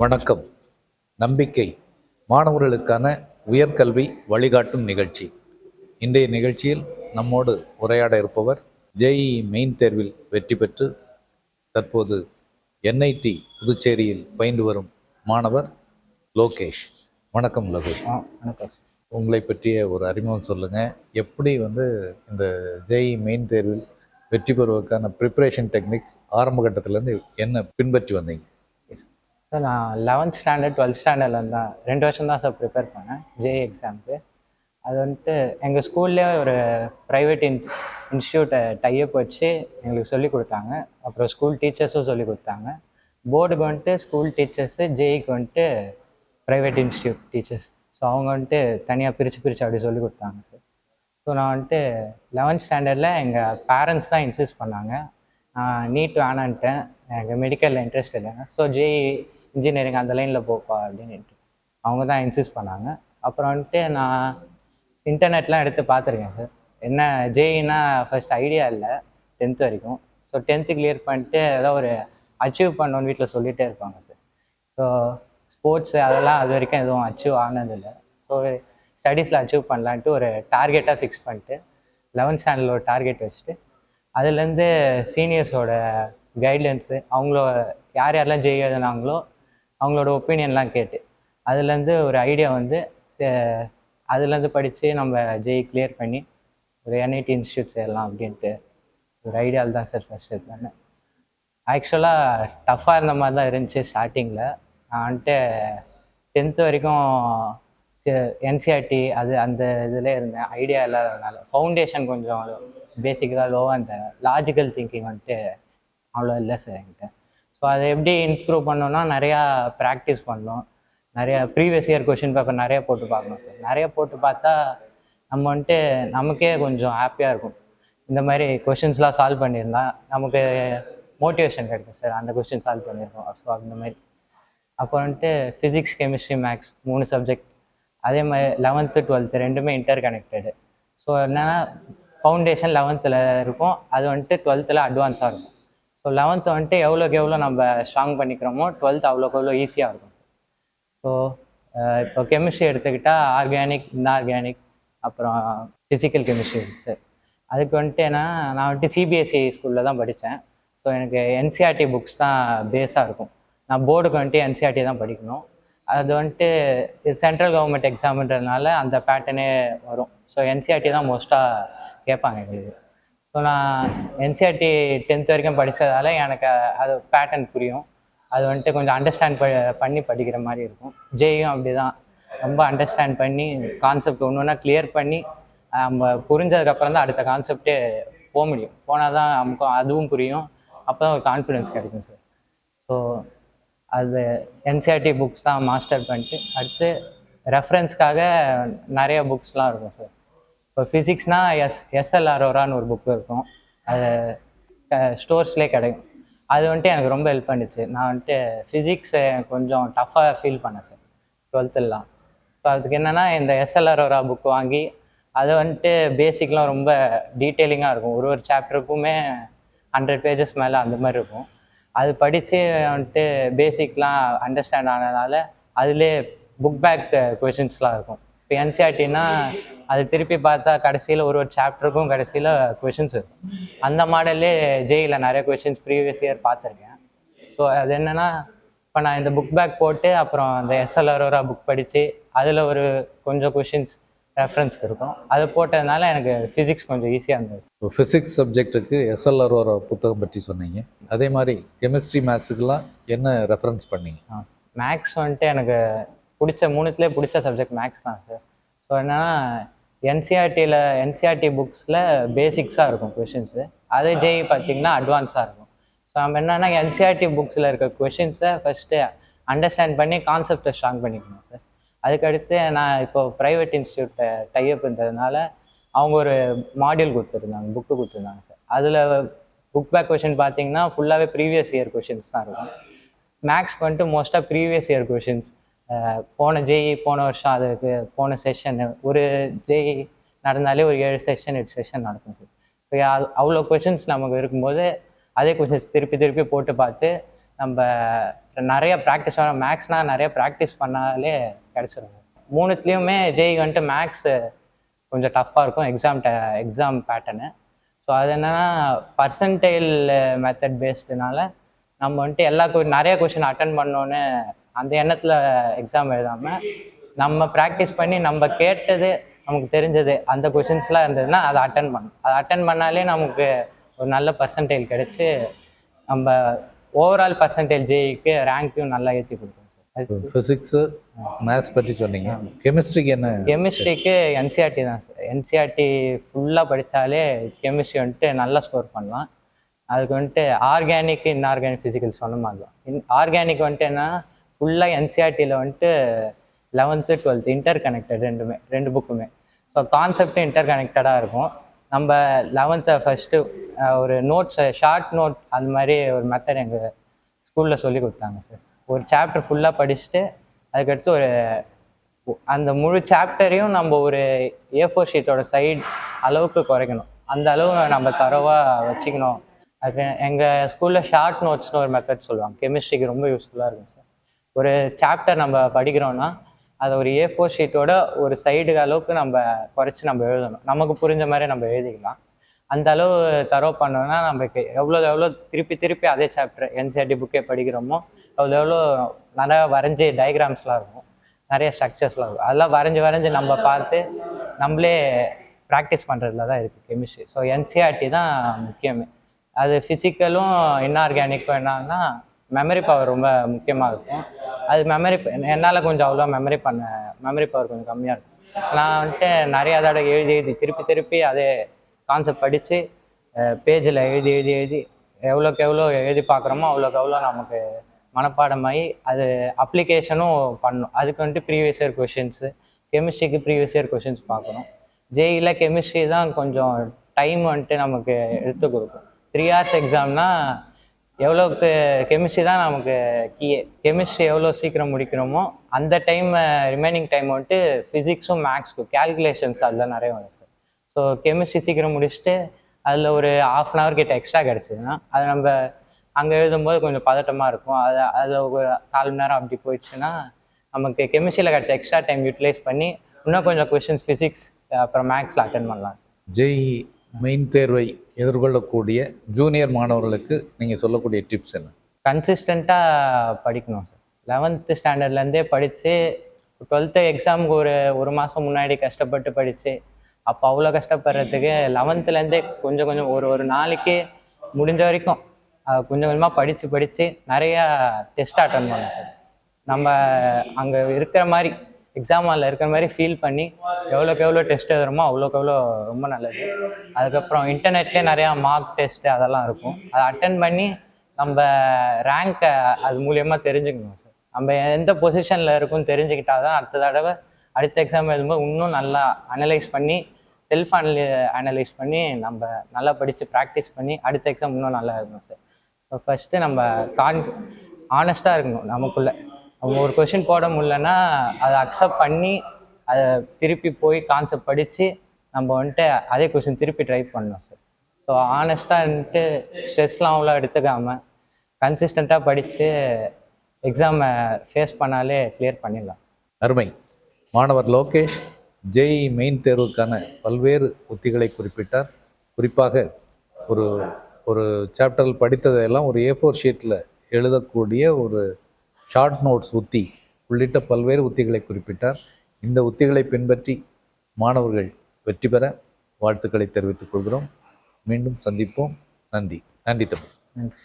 வணக்கம். நம்பிக்கை மாணவர்களுக்கான உயர்கல்வி வழிகாட்டும் நிகழ்ச்சி. இன்றைய நிகழ்ச்சியில் நம்மோடு உரையாட இருப்பவர் ஜேஇ மெயின் தேர்வில் வெற்றி பெற்று தற்போது என்ஐடி புதுச்சேரியில் பயின்று வரும் மாணவர் லோகேஷ். வணக்கம் லோகேஷ். வணக்கம். உங்களை பற்றிய ஒரு அறிமுகம் சொல்லுங்கள் எப்படி வந்து இந்த ஜேஇ மெயின் தேர்வில் வெற்றி பெறுவதற்கான ப்ரிப்பரேஷன் டெக்னிக்ஸ் ஆரம்ப கட்டத்திலேருந்து என்ன பின்பற்றி வந்தீங்க? சார் நான் லெவன்த் ஸ்டாண்டர்ட் டுவெல்த் ஸ்டாண்டர்ட்லேருந்து தான் ரெண்டு வருஷம் தான் சார் ப்ரிப்பேர் பண்ணேன் ஜே எக்ஸாமுக்கு அது வந்துட்டு எங்கள் ஸ்கூல்லேயே ஒரு ப்ரைவேட் இன் இன்ஸ்டியூட்டை டைப் வச்சு எங்களுக்கு சொல்லிக் கொடுத்தாங்க. அப்புறம் ஸ்கூல் டீச்சர்ஸும் சொல்லி கொடுத்தாங்க. போர்டுக்கு வந்துட்டு ஸ்கூல் டீச்சர்ஸு ஜேஇக்கு வந்துட்டு ப்ரைவேட் இன்ஸ்டியூட் டீச்சர்ஸ் ஸோ அவங்க வந்துட்டு தனியாக பிரித்து பிரித்து அப்படி சொல்லி கொடுத்தாங்க சார் ஸோ நான் வந்துட்டு லெவன்த் ஸ்டாண்டர்டில் எங்கள் பேரண்ட்ஸ் தான் இன்சிஸ்ட் பண்ணாங்க. நான் நீட் வேணான்ட்டேன். எனக்கு மெடிக்கலில் இன்ட்ரெஸ்ட் இல்லைங்க ஸோ ஜேஇ இன்ஜினியரிங் அந்த லைனில் போப்பா அப்படின்ட்டு அவங்க தான் இன்சிஸ்ட் பண்ணாங்க. அப்புறம் வந்துட்டு நான் இன்டர்நெட்லாம் எடுத்து பார்த்துருக்கேன் சார் என்ன ஜேஇனா ஃபஸ்ட் ஐடியா இல்லை டென்த் வரைக்கும். ஸோ டென்த்து கிளியர் பண்ணிட்டு ஏதோ ஒரு அச்சீவ் பண்ணணும்னு வீட்டில் சொல்லிகிட்டே இருப்பாங்க சார் ஸோ ஸ்போர்ட்ஸ் அதெல்லாம் அது வரைக்கும் எதுவும் அச்சீவ் ஆனதில்லை ஸோ ஸ்டடீஸில் அச்சீவ் பண்ணலான்ட்டு ஒரு டார்கெட்டாக ஃபிக்ஸ் பண்ணிட்டு லெவன்த் ஸ்டாண்டர்டில் ஒரு டார்கெட் வச்சுட்டு அதுலேருந்து சீனியர்ஸோட கைட்லைன்ஸு அவங்கள யார் யாரெல்லாம் ஜெய் எழுதுனாங்களோ அவங்களோட ஒப்பீனியன்லாம் கேட்டு. அதுலேருந்து ஒரு ஐடியா வந்து சே- அதுலேருந்து படித்து நம்ம ஜெய் கிளியர் பண்ணி ஒரு என்ஐடி இன்ஸ்டியூட் சேரலாம் அப்படின்ட்டு ஒரு ஐடியாவில் தான் சார் ஃபஸ்ட் இது பண்ணேன். ஆக்சுவலாக டஃப்பாக இருந்த மாதிரி தான் இருந்துச்சு ஸ்டார்டிங்கில் நான் வந்துட்டு டென்த்து வரைக்கும் என்சிஆர்டி அது அந்த இதில் இருந்தேன். ஐடியா இல்லாததுனால. ஃபவுண்டேஷன் கொஞ்சம் பேசிக்காக லோவாக அந்த லாஜிக்கல் திங்கிங் வந்துட்டு அவ்வளோ இல்லை சார் என்கிட்ட. ஸோ அதை எப்படி இம்ப்ரூவ் பண்ணோன்னா நிறையா ப்ராக்டிஸ் பண்ணணும். நிறைய ப்ரீவியஸ் இயர் கொஷின் பேப்பர் நிறைய போட்டு பார்க்கணும். சார் நிறைய போட்டு பார்த்தா நம்ம வந்துட்டு நமக்கே கொஞ்சம் ஹாப்பியாக இருக்கும். இந்த மாதிரி கொஷின்ஸ்லாம் சால்வ் பண்ணியிருந்தா நமக்கு மோட்டிவேஷன் கிடைக்கும் சார். அந்த கொஷின் சால்வ் பண்ணியிருக்கோம். ஸோ அந்த மாதிரி. அப்புறம் வந்துட்டு ஃபிசிக்ஸ் கெமிஸ்ட்ரி மேக்ஸ் மூணு சப்ஜெக்ட் அதே மாதிரி லெவன்த்து டுவெல்த்து ரெண்டுமே இன்டர் கனெக்டடு ஸோ என்னென்னா ஃபவுண்டேஷன் லெவன்த்தில் இருக்கும். அது வந்துட்டு டுவெல்த்தில் அட்வான்ஸாக இருக்கும். ஸோ லெவன்த்து வந்துட்டு எவ்வளோக்கு எவ்வளோ நம்ம ஸ்ட்ராங் பண்ணிக்கிறோமோ டுவெல்த் அவ்வளோக்கு எவ்வளோ ஈஸியாக இருக்கும். ஸோ இப்போ கெமிஸ்ட்ரி எடுத்துக்கிட்டால் ஆர்கானிக் இன்ஆர்கானிக் அப்புறம் ஃபிசிக்கல் கெமிஸ்ட்ரி சார் அதுக்கு வந்துட்டு என்ன நான் வந்துட்டு சிபிஎஸ்சி ஸ்கூலில் தான் படித்தேன் ஸோ எனக்கு என்சிஆர்டி புக்ஸ் தான் பேஸாக இருக்கும். நான் போர்டுக்கு வந்துட்டு என்சிஆர்டி தான் படிக்கணும். அது வந்துட்டு சென்ட்ரல் கவர்மெண்ட் எக்ஸாம்ன்றதுனால அந்த பேட்டர்னே வரும். ஸோ என்சிஆர்டி தான் மோஸ்ட்டாக கேட்பாங்க எங்களுக்கு. ஸோ நான் என்சிஆர்டி டென்த் வரைக்கும் படித்ததால எனக்கு அது பேட்டர்ன் புரியும். அது வந்துட்டு கொஞ்சம் அண்டர்ஸ்டாண்ட் ப பண்ணி படிக்கிற மாதிரி இருக்கும். ஜேயும் அப்படி தான் ரொம்ப அண்டர்ஸ்டாண்ட் பண்ணி கான்செப்ட் ஒன்று ஒன்றா கிளியர் பண்ணி நம்ம புரிஞ்சதுக்கப்புறம் தான் அடுத்த கான்செப்டே போக முடியும். போனால் தான் நமக்கு அதுவும் புரியும். அப்போ தான் ஒரு கான்ஃபிடென்ஸ் கிடைக்கும் சார் ஸோ அது என்சிஆர்டி புக்ஸ் தான் மாஸ்டர் பண்ணிட்டு அடுத்து ரெஃபரன்ஸ்க்காக நிறைய புக்ஸ்லாம் இருக்கும் சார் இப்போ ஃபிசிக்ஸ்னால் எஸ் எஸ்எல்ஆர்ஓரான்னு ஒரு புக் இருக்கும். அது ஸ்டோர்ஸ்லேயே கிடைக்கும். அது வந்துட்டு எனக்கு ரொம்ப ஹெல்ப் பண்ணிச்சு. நான் வந்துட்டு ஃபிசிக்ஸ் கொஞ்சம் டஃப்பாக ஃபீல் பண்ணேன் சார் டுவெல்த்துலாம் ஸோ அதுக்கு என்னென்னா இந்த எஸ்எல்ஆர்ஓரா புக் வாங்கி அது வந்துட்டு பேசிக்லாம் ரொம்ப டீட்டெயிலிங்காக இருக்கும். ஒரு ஒரு சாப்டருக்குமே ஹண்ட்ரட் பேஜஸ் மேலே அந்த மாதிரி இருக்கும். அது படித்து வந்துட்டு பேசிக்லாம் அண்டர்ஸ்டாண்ட் ஆனதுனால அதிலே புக் பேக் கொஷின்ஸ்லாம் இருக்கும். இப்போ என்சிஆர்டினா அது திருப்பி பார்த்தா கடைசியில் ஒரு ஒரு சாப்டருக்கும் கடைசியில் கொஷின்ஸ் இருக்கும் அந்த மாடல்லே ஜேயில் நிறைய கொஷின்ஸ் ப்ரீவியஸ் இயர் பார்த்துருக்கேன். ஸோ அது என்னென்னா இப்போ நான் இந்த புக் பேக் போட்டு அப்புறம் அந்த எஸ்எல் அரோரா புக் படித்து அதில் ஒரு கொஞ்சம் கொஷின்ஸ் ரெஃபரன்ஸ்க்கு இருக்கும். அது போட்டதுனால எனக்கு ஃபிசிக்ஸ் கொஞ்சம் ஈஸியாக இருந்தது. இப்போ ஃபிசிக்ஸ் சப்ஜெக்ட்டுக்கு எஸ்எல்ஆர் ஒரு புத்தகம் பற்றி சொன்னீங்க. அதே மாதிரி கெமிஸ்ட்ரி மேத்ஸுக்கெல்லாம் என்ன ரெஃபரன்ஸ் பண்ணீங்க? மேக்ஸ் வந்துட்டு எனக்கு பிடிச்ச மூணுத்துலேயே பிடிச்ச சப்ஜெக்ட் மேக்ஸ் தான் சார் ஸோ என்னன்னா என்சிஆர்டியில் என்சிஆர்டி புக்ஸில் பேசிக்ஸாக இருக்கும் கொஷின்ஸு அதே ஜேஇ பார்த்தீங்கன்னா அட்வான்ஸாக இருக்கும். ஸோ நம்ம என்னென்னா என்சிஆர்டி புக்ஸில் இருக்க கொஷின்ஸை ஃபஸ்ட்டு அண்டர்ஸ்டாண்ட் பண்ணி கான்செப்டை ஸ்ட்ராங் பண்ணிக்கணும் சார் அதுக்கடுத்து நான் இப்போ ப்ரைவேட் இன்ஸ்டியூட்டை டைப் இருந்ததுனால அவங்க ஒரு மாடியூல் கொடுத்துருந்தாங்க புக்கு கொடுத்துருந்தாங்க சார் அதில் புக் பேக் கொஷின் பார்த்தீங்கன்னா ஃபுல்லாகவே ப்ரீவியஸ் இயர் கொஷின்ஸ் தான் இருக்கும். மேக்ஸ் வந்துட்டு மோஸ்ட்டாக ப்ரீவியஸ் இயர் கொஷின்ஸ் போன ஜேஇ போன வருஷம் அதுக்கு போன செஷன் ஒரு ஜேஇ நடந்தாலே ஒரு ஏழு செஷன் எட்டு செஷன் நடக்கும் இப்போ அவ்வளோ கொஷின்ஸ் நமக்கு இருக்கும்போது அதே கொஷின்ஸ் திருப்பி திருப்பி போட்டு பார்த்து நம்ம நிறைய ப்ராக்டிஸ் மேக்ஸ்னால் நிறைய ப்ராக்டிஸ் பண்ணாலே கிடச்சிரும். மூணுத்துலேயுமே ஜெய் வந்துட்டு மேக்ஸ் கொஞ்சம் டஃப்பாக இருக்கும். எக்ஸாம் எக்ஸாம் பேட்டர்னு ஸோ அது என்னென்னா பர்சன்டைல் மெத்தட் பேஸ்டுனால நம்ம வந்துட்டு எல்லா கொ நிறைய கொஷின் அட்டன் பண்ணோன்னு அந்த எண்ணத்தில் எக்ஸாம் எழுதாமல் நம்ம ப்ராக்டிஸ் பண்ணி நம்ம கேட்டது நமக்கு தெரிஞ்சது அந்த கொஷின்ஸ்லாம் இருந்ததுன்னா அதை அட்டன் பண்ணணும். அதை அட்டன் பண்ணாலே நமக்கு ஒரு நல்ல பர்சன்டைல் கிடைச்சி நம்ம ஓவரால் பர்சன்டேஜ் ஜேஇக்கு ரேங்க்கையும் நல்லா ஏற்றி கொடுக்கும் ஃபிசிக்ஸு மேத்ஸ் பற்றி சொன்னீங்க. கெமிஸ்ட்ரிக்கு என்ன கெமிஸ்ட்ரிக்கு என்சிஆர்டி தான் சார். என்சிஆர்டி ஃபுல்லாக படித்தாலே கெமிஸ்ட்ரி வந்துட்டு நல்லா ஸ்கோர் பண்ணலாம். அதுக்கு வந்துட்டு ஆர்கானிக் இன்ஆர்கானிக் ஃபிசிக்கல் சொன்ன மாதிரி தான். இன் ஆர்கானிக் வந்துட்டு என்ன ஃபுல்லாக என்சிஆர்டியில் வந்துட்டு லெவன்த்து டுவெல்த்து இன்டர் கனெக்டட் ரெண்டுமே ரெண்டு புக்குமே ஸோ கான்செப்டும் இன்டர் கனெக்டடாக இருக்கும். நம்ம லெவன்த்தை ஃபஸ்ட்டு ஒரு நோட்ஸை ஷார்ட் நோட் அந்த மாதிரி ஒரு மெத்தட் எங்கள் ஸ்கூலில் சொல்லி கொடுத்தாங்க சார் ஒரு சாப்டர் ஃபுல்லாக படிச்சுட்டு அதுக்கடுத்து ஒரு அந்த முழு சாப்டரையும் நம்ம ஒரு ஏ ஃபோர் ஷீட்டோட சைடு அளவுக்கு குறைக்கணும். அந்த அளவு நம்ம தரவாக வச்சுக்கணும். அது எங்கள் ஸ்கூலில் ஷார்ட் நோட்ஸ்னு ஒரு மெத்தட் சொல்லுவாங்க. கெமிஸ்ட்ரிக்கு ரொம்ப யூஸ்ஃபுல்லாக இருக்கும் சார் ஒரு சாப்டர் நம்ம படிக்கிறோன்னா அதை ஒரு ஏ ஃபோர் ஷீட்டோட ஒரு சைடு அளவுக்கு நம்ம குறைச்சி நம்ம எழுதணும். நமக்கு புரிஞ்ச மாதிரி நம்ம எழுதிக்கலாம். அந்த அளவு தரவு பண்ணோம்னா நமக்கு எவ்வளோ எவ்வளோ திருப்பி திருப்பி அதே சாப்டர் என்சிஆர்டி புக்கே படிக்கிறோமோ எவ்வளோ எவ்வளோ நிறையா வரைஞ்சி டயக்ராம்ஸ்லாம் இருக்கும். நிறைய ஸ்ட்ரக்சர்ஸ்லாம் இருக்கும். அதெல்லாம் வரைஞ்சி வரைஞ்சி நம்ம பார்த்து நம்மளே ப்ராக்டிஸ் பண்ணுறதுல தான் இருக்குது கெமிஸ்ட்ரி ஸோ என்சிஆர்டி தான் முக்கியமே. அது ஃபிசிக்கலும் இன்ஆர்கானிக்கும் என்னன்னா மெமரி பவர் ரொம்ப முக்கியமாக இருக்கும். அது மெமரி என்னால் கொஞ்சம் அவ்வளோ மெமரி பண்ண மெமரி பவர் கொஞ்சம் கம்மியாக இருக்கும். நான் வந்துட்டு நிறைய தடவை எழுதி எழுதி திருப்பி திருப்பி அதே கான்செப்ட் படித்து பேஜில் எழுதி எழுதி எழுதி எவ்வளோக்கு எவ்வளோ எழுதி பார்க்குறோமோ அவ்வளோக்கு எவ்வளோ நமக்கு மனப்பாடமாகி அது அப்ளிகேஷனும் பண்ணணும் அதுக்கு வந்துட்டு ப்ரீவியஸ் இயர் கொஷின்ஸு கெமிஸ்ட்ரிக்கு ப்ரீவியஸ் இயர் கொஷின்ஸ் பார்க்கணும் ஜேஇயில் கெமிஸ்ட்ரி தான் கொஞ்சம் டைம் வந்துட்டு நமக்கு எடுத்து கொடுக்கும். த்ரீ ஹார்ஸ் எக்ஸாம்னால் எவ்வளோ கெமிஸ்ட்ரி தான் நமக்கு கீயே கெமிஸ்ட்ரி எவ்வளோ சீக்கிரம் முடிக்கிறோமோ அந்த டைம் ரிமைனிங் டைம் வந்துட்டு ஃபிசிக்ஸும் மேக்ஸ்க்கும் கேல்குலேஷன்ஸ் அதில் நிறைய வரும் சார் ஸோ கெமிஸ்ட்ரி சீக்கிரம் முடிச்சுட்டு அதில் ஒரு ஆஃப் அன் ஹவர் கிட்ட எக்ஸ்ட்ரா கிடச்சிதுன்னா அது நம்ம அங்கே எழுதும்போது கொஞ்சம் பதட்டமாக இருக்கும். அது அதில் ஒரு கால் மணி நேரம் அப்படி போயிடுச்சுன்னா நமக்கு கெமிஸ்ட்ரியில் கிடச்ச எக்ஸ்ட்ரா டைம் யூட்டிலைஸ் பண்ணி இன்னும் கொஞ்சம் கொஷின்ஸ் ஃபிசிக்ஸ் அப்புறம் மேக்ஸில் அட்டன் பண்ணலாம் சார் ஜெய் மெயின் தேர்வை எதிர்கொள்ளக்கூடிய ஜூனியர் மாணவர்களுக்கு நீங்கள் சொல்லக்கூடிய டிப்ஸ் என்ன? கன்சிஸ்டண்ட்டாக படிக்கணும் சார் லெவன்த்து ஸ்டாண்டர்ட்லேருந்தே படித்து டுவெல்த்து எக்ஸாமுக்கு ஒரு ஒரு மாதம் முன்னாடி கஷ்டப்பட்டு படித்து அப்போ அவ்வளோ கஷ்டப்படுறதுக்கு லெவன்த்துலேருந்தே கொஞ்சம் கொஞ்சம் ஒரு ஒரு நாளைக்கு முடிஞ்ச வரைக்கும் கொஞ்சம் கொஞ்சமாக படித்து படித்து நிறையா டெஸ்ட் அட்டன் பண்ணோம் சார் நம்ம அங்கே இருக்கிற மாதிரி எக்ஸாம் ஹாலில் இருக்கிற மாதிரி ஃபீல் பண்ணி எவ்வளோக்கு எவ்வளோ டெஸ்ட் எழுதுறோமோ அவ்வளோக்கு எவ்வளோ ரொம்ப நல்லது. அதுக்கப்புறம் இன்டர்நெட்லேயே நிறையா மார்க் டெஸ்ட்டு அதெல்லாம் இருக்கும். அதை அட்டன் பண்ணி நம்ம ரேங்க்கை அது மூலியமாக தெரிஞ்சுக்கணும் சார் நம்ம எந்த பொசிஷனில் இருக்கும்னு தெரிஞ்சுக்கிட்டா தான் அடுத்த தடவை அடுத்த எக்ஸாம் எழுதும்போது இன்னும் நல்லா அனலைஸ் பண்ணி செல்ஃப் அனலி அனலைஸ் பண்ணி நம்ம நல்லா படித்து ப்ராக்டிஸ் பண்ணி அடுத்த எக்ஸாம் இன்னும் நல்லா இருக்கணும் சார் ஃபஸ்ட்டு நம்ம கான் ஆனஸ்ட்டாக இருக்கணும் நமக்குள்ளே. அவங்க ஒரு கொஷின் போட முடியலன்னா அதை அக்செப்ட் பண்ணி அதை திருப்பி போய் கான்செப்ட் படித்து நம்ம வந்துட்டு அதே கொஷின் திருப்பி ட்ரை பண்ணணும் சார் ஸோ ஆனஸ்ட்டாக வந்துட்டு ஸ்ட்ரெஸ்லாம் அவ்வளோ எடுத்துக்காமல் கன்சிஸ்டண்ட்டாக படித்து எக்ஸாமை ஃபேஸ் பண்ணாலே கிளியர் பண்ணிடலாம். அருமை. மாணவர் லோகேஷ் ஜெய் மெயின் தேர்வுக்கான பல்வேறு உத்திகளை குறிப்பிட்டார். குறிப்பாக ஒரு ஒரு சாப்டரில் படித்ததையெல்லாம் ஒரு ஏ ஃபோர் ஷீட்டில் எழுதக்கூடிய ஒரு ஷார்ட் நோட்ஸ் உத்தி உள்ளிட்ட பல்வேறு உத்திகளை குறிப்பிட்டார். இந்த உத்திகளை பின்பற்றி மாணவர்கள் வெற்றி பெற வாழ்த்துக்களை தெரிவித்துக் கொள்கிறோம். மீண்டும் சந்திப்போம். நன்றி. நன்றி தமிழ் நன்றி.